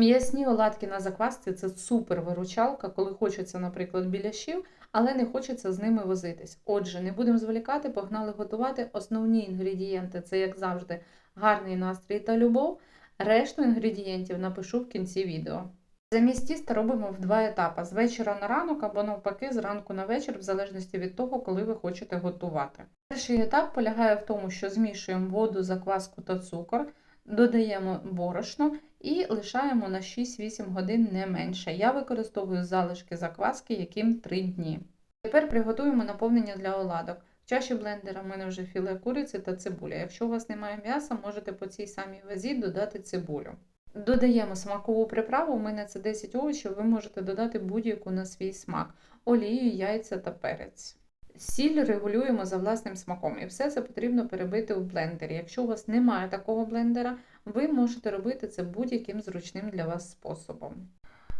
М'ясні оладки на заквасці це супер виручалка, коли хочеться, наприклад, біляшів, але не хочеться з ними возитись. Отже, не будемо зволікати, погнали готувати. Основні інгредієнти це, як завжди, гарний настрій та любов. Решту інгредієнтів напишу в кінці відео. Замість тіста робимо в два етапи: з вечора на ранок або навпаки, з ранку на вечір, в залежності від того, коли ви хочете готувати. Перший етап полягає в тому, що змішуємо воду, закваску та цукор, додаємо борошно і лишаємо на 6-8 годин не менше. Я використовую залишки закваски, яким 3 дні. Тепер приготуємо наповнення для оладок. В чаші блендера в мене вже філе куриці та цибуля. Якщо у вас немає м'яса, можете по цій самій вазі додати цибулю. Додаємо смакову приправу, у мене це 10 овочів, ви можете додати будь-яку на свій смак, олію, яйця та перець. Сіль регулюємо за власним смаком, і все це потрібно перебити у блендері. Якщо у вас немає такого блендера, ви можете робити це будь-яким зручним для вас способом.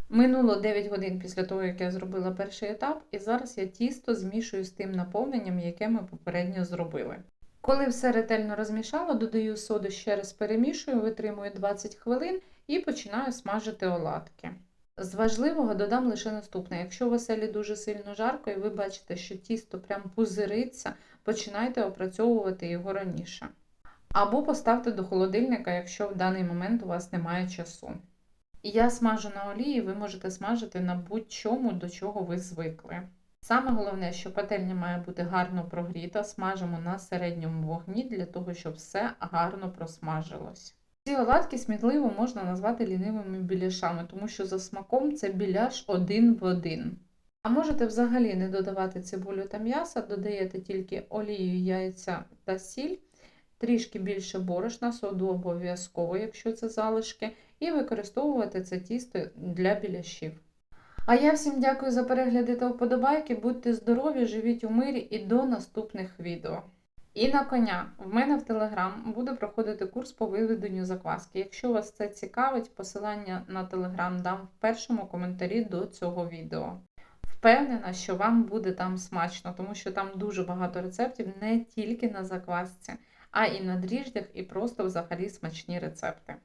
Минуло 9 годин після того, як я зробила перший етап, і зараз я тісто змішую з тим наповненням, яке ми попередньо зробили. Коли все ретельно розмішала, додаю соду, ще раз перемішую, витримую 20 хвилин і починаю смажити оладки. З важливого додам лише наступне: якщо у веселі дуже сильно жарко і ви бачите, що тісто прям пузириться, починайте опрацьовувати його раніше. Або поставте до холодильника, якщо в даний момент у вас немає часу. Я смажу на олії, ви можете смажити на будь-чому, до чого ви звикли. Саме головне, що пательня має бути гарно прогріта, смажимо на середньому вогні для того, щоб все гарно просмажилось. Ці оладки сміливо можна назвати лінивими біляшами, тому що за смаком це біляш один в один. А можете взагалі не додавати цибулю та м'яса, додаєте тільки олію, яйця та сіль, трішки більше борошна, соду обов'язково, якщо це залишки, і використовувати це тісто для біляшів. А я всім дякую за перегляди та вподобайки. Будьте здорові, живіть у мирі і до наступних відео. І на коня, в мене в Телеграм буде проходити курс по виведенню закваски. Якщо вас це цікавить, посилання на Телеграм дам в першому коментарі до цього відео. Впевнена, що вам буде там смачно, тому що там дуже багато рецептів не тільки на заквасці, а і на дріждях, і просто взагалі смачні рецепти.